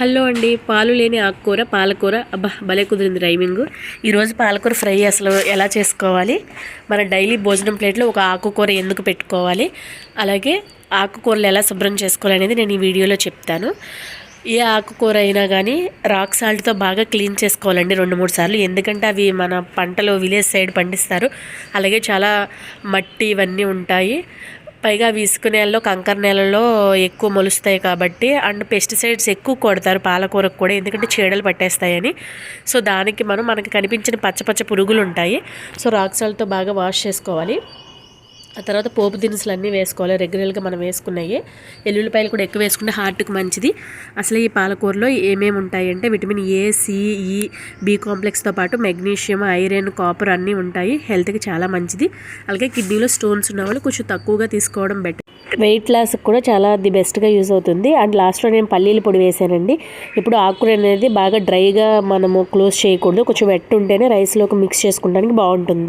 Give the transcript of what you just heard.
Hello అండి పాలు లేని ఆకుకూర పాలకూర. అబ్బా భలే కుదిరింది రైమింగ్. ఈరోజు పాలకూర ఫ్రై అసలు ఎలా చేసుకోవాలి? మన డైలీ భోజనం ప్లేట్లో ఒక ఆకుకూర ఎందుకు పెట్టుకోవాలి? అలాగే ఆకుకూరలు ఎలా శుభ్రం చేసుకోవాలి అనేది నేను ఈ వీడియోలో చెప్తాను. ఏ ఆకుకూర అయినా కానీ రాక్ సాల్ట్తో బాగా క్లీన్ చేసుకోవాలండి రెండు మూడు సార్లు. ఎందుకంటే అవి మన పంటలో విలేజ్ సైడ్ పండిస్తారు. అలాగే చాలా మట్టి ఇవన్నీ ఉంటాయి. పైగా ఇసుక నేలలో కంకర నేలలో ఎక్కువ మొలుస్తాయి కాబట్టి అండ్ పెస్టిసైడ్స్ ఎక్కువ కొడతారు పాలకూరకు కూడా ఎందుకంటే చీడలు పట్టేస్తాయని. సో దానికి మనం మనకి కనిపించిన పచ్చ పచ్చ పురుగులు ఉంటాయి సో రాక్ సాల్ట్తో బాగా వాష్ చేసుకోవాలి. ఆ తర్వాత పోపు దినుసులు అన్నీ వేసుకోవాలి. రెగ్యులర్గా మనం వేసుకున్నాయి. ఎల్లుల్లిపాయలు కూడా ఎక్కువ వేసుకుంటే హార్ట్కి మంచిది. అసలు ఈ పాలకూరలో ఏమేమి ఉంటాయంటే vitamin A C E B e, కాంప్లెక్స్తో పాటు మెగ్నీషియం ఐరన్ కాపర్ అన్నీ ఉంటాయి. హెల్త్కి చాలా మంచిది. అలాగే కిడ్నీలో స్టోన్స్ ఉన్న వాళ్ళు కొంచెం తక్కువగా తీసుకోవడం బెటర్. వెయిట్ లాస్కి కూడా చాలా ది బెస్ట్గా యూజ్ అవుతుంది. అండ్ లాస్ట్లో నేను పల్లీల పొడి వేసానండి. ఇప్పుడు ఆకుకూర అనేది బాగా డ్రైగా మనము క్లోజ్ చేయకూడదు. కొంచెం వెట్ ఉంటేనే రైస్లోకి మిక్స్ చేసుకోవడానికి బాగుంటుంది.